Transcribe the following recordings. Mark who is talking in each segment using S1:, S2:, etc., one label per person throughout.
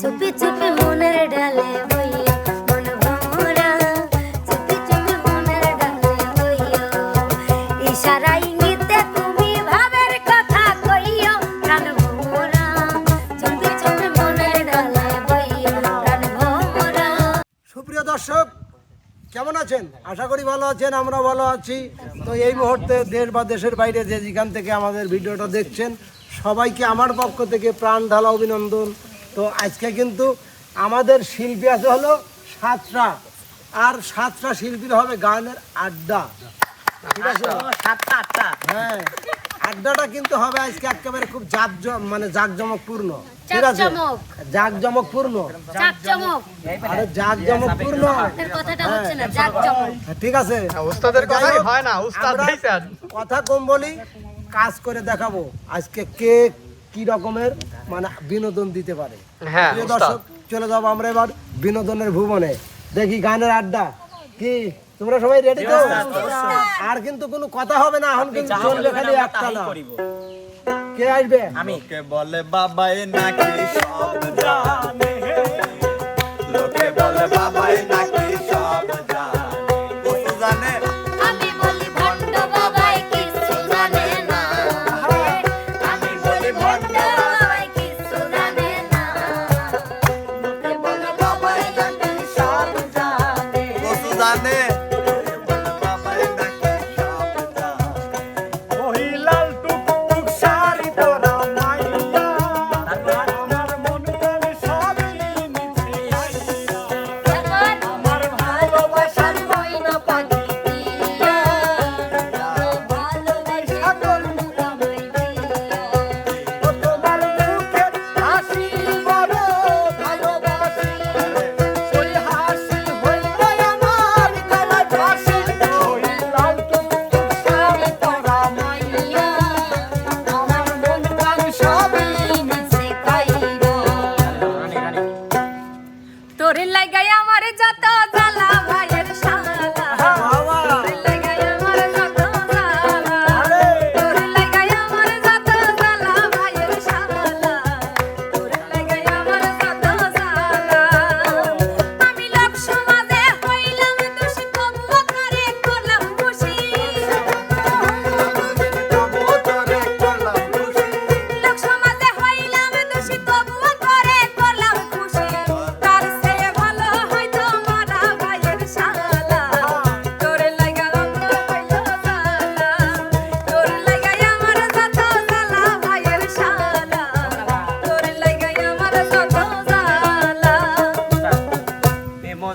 S1: চুপি চুপি মনের ডালে
S2: সুপ্রিয় দর্শক, কেমন আছেন? আশা করি ভালো আছেন আমরা ভালো আছি। তো এই মুহূর্তে দেশ বা দেশের বাইরে যে যেখান থেকে আমাদের ভিডিওটা দেখছেন, সবাইকে আমার পক্ষ থেকে প্রাণ ঢালা অভিনন্দন। তো আজকে কিন্তু আমাদের শিল্পী আছে হলো সাতটা আর সাতটা শিল্পীর হবে গানের আড্ডা। ঠিক আছে?
S3: সাতটা আটটা?
S2: হ্যাঁ। আড্ডাটা কিন্তু হবে আজকে একেবারে খুব জাক মানে জাকজমকপূর্ণ। ঠিক আছে?
S1: জাকজমক।
S2: জাকজমকপূর্ণ। আরে জাকজমকপূর্ণ।
S1: এর কথাটা হচ্ছে না জাকজমক।
S2: হ্যাঁ, ঠিক আছে?
S4: ওস্তাদের কথাই হয় না, উস্তাদ
S2: কথা কম বলি কাজ করে দেখাবো। আজকে কে কি রকমের মানে বিনোদন দিতে পারে।
S4: হ্যাঁ,
S2: প্রিয় দর্শক চলে যাব আমরা এবার বিনোদনের ভুবনে। দেখি গানের আড্ডা। কি তোমরা সবাই রেডি তো? আর কিন্তু কোনো কথা হবে না এখন কিন্তু চলবে খালি একটা না। কে আসবে?
S3: আমি।
S5: কে বলে বাবাই নাকি সব জানে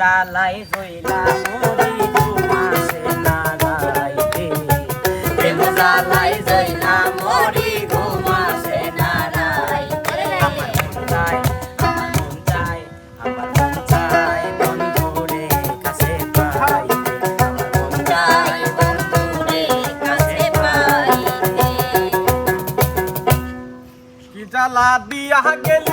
S3: প্রেমজালাই জইলা মরি ঘুমাসে না রাইতে প্রেমজালাই জইলা মরি ঘুমাসে না রাইতে আমার মন চায় আমার মন চায় আমার মন চায় বন্ধুরে কাছে পাইতে। আমার মন চায়
S1: বন্ধুরে কাছে পাইতে।
S5: কি জ্বালা দিয়া গেলি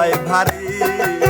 S1: ভাই ভারী।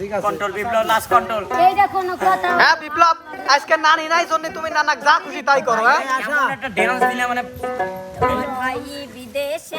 S6: Biplab
S3: control Biplab last control
S1: এই দেখো
S2: হ্যাঁ, আজকে নানি নাই জন্য তুমি নানাক যা খুশি তাই করো হ্যাঁ?
S3: একটা ডান্স দিলে মানে
S1: വിദേശ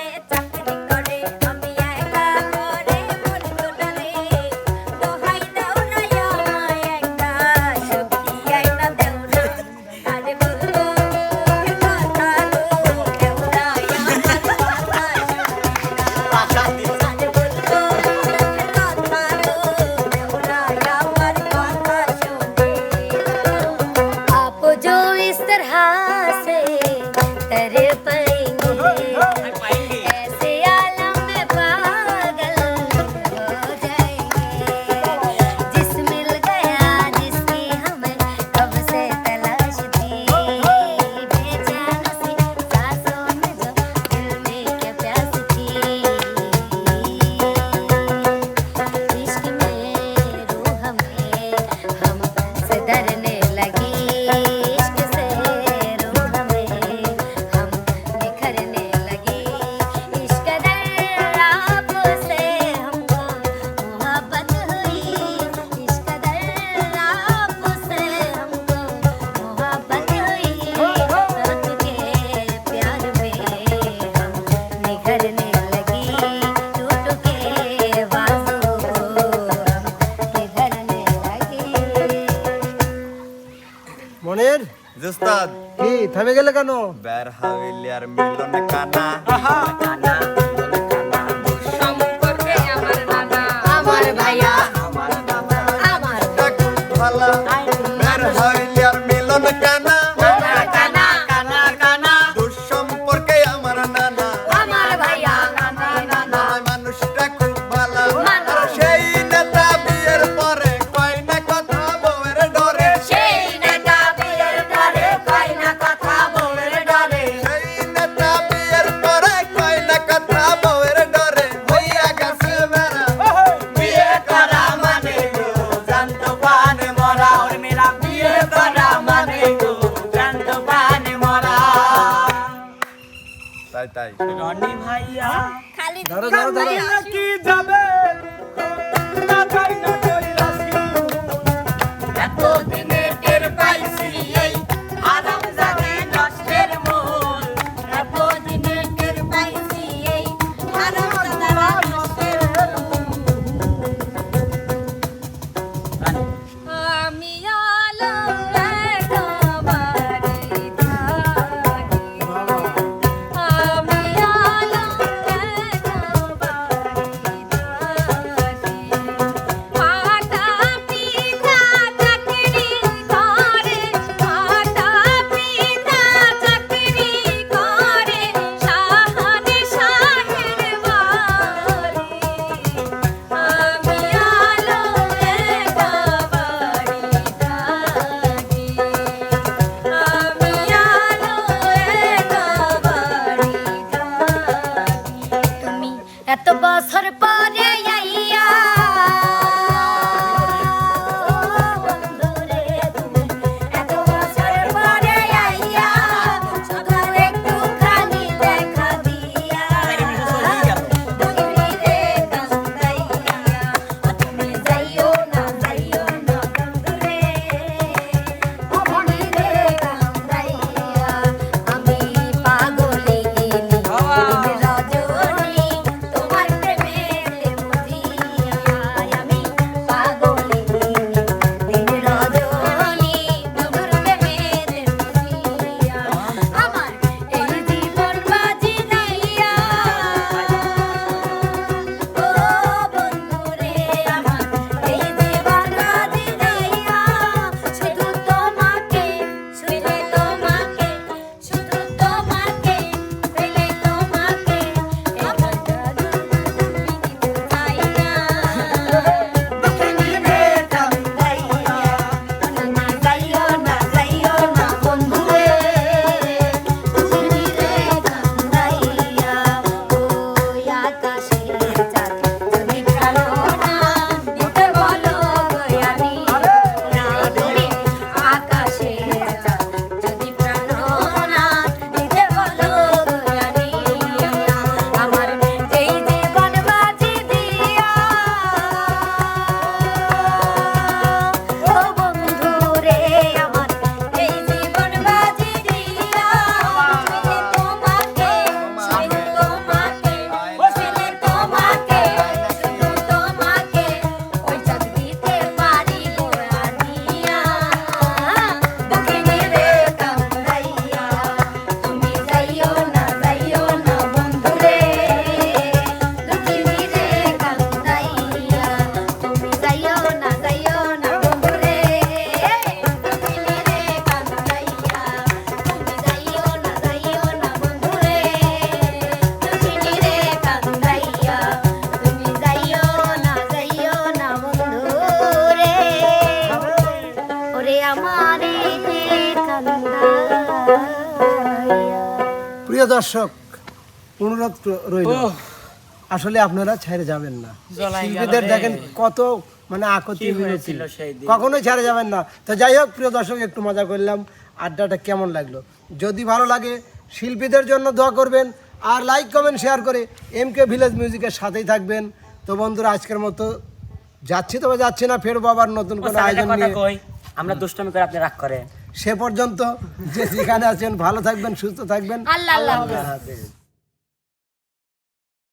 S7: জোস্তাদ।
S2: কি থামে গেলে কেন?
S7: বের হাবিলি আর মিলন কানা।
S1: কানা।
S5: কি যাবে?
S1: এত বছর পরে
S2: দর্শক অনুরোধ রইল। আসলে আপনারা ছেড়ে যাবেন না। শিল্পীদের দেখেন কত মানে আকতি
S3: হয়েছিল
S2: কখনোই ছেড়ে যাবেন না। তো যাই হোক প্রিয় দর্শক একটু মজা করলাম। আড্ডাটা কেমন লাগল? যদি ভালো লাগে শিল্পীদের জন্য দোয়া করবেন। আর লাইক কমেন্ট শেয়ার করে এম কে ভিলেজ মিউজিকের সাথেই থাকবেন। তো বন্ধুরা আজকের মতো যাচ্ছি তবে যাচ্ছি না ফেরবো আবার নতুন কোনো আয়োজন নিয়ে।
S3: আমরা দুষ্টমি করে আপনি রাগ করেন।
S2: সে পর্যন্ত যে যেখানে আছেন ভালো থাকবেন সুস্থ থাকবেন। আল্লাহ হাফেজ।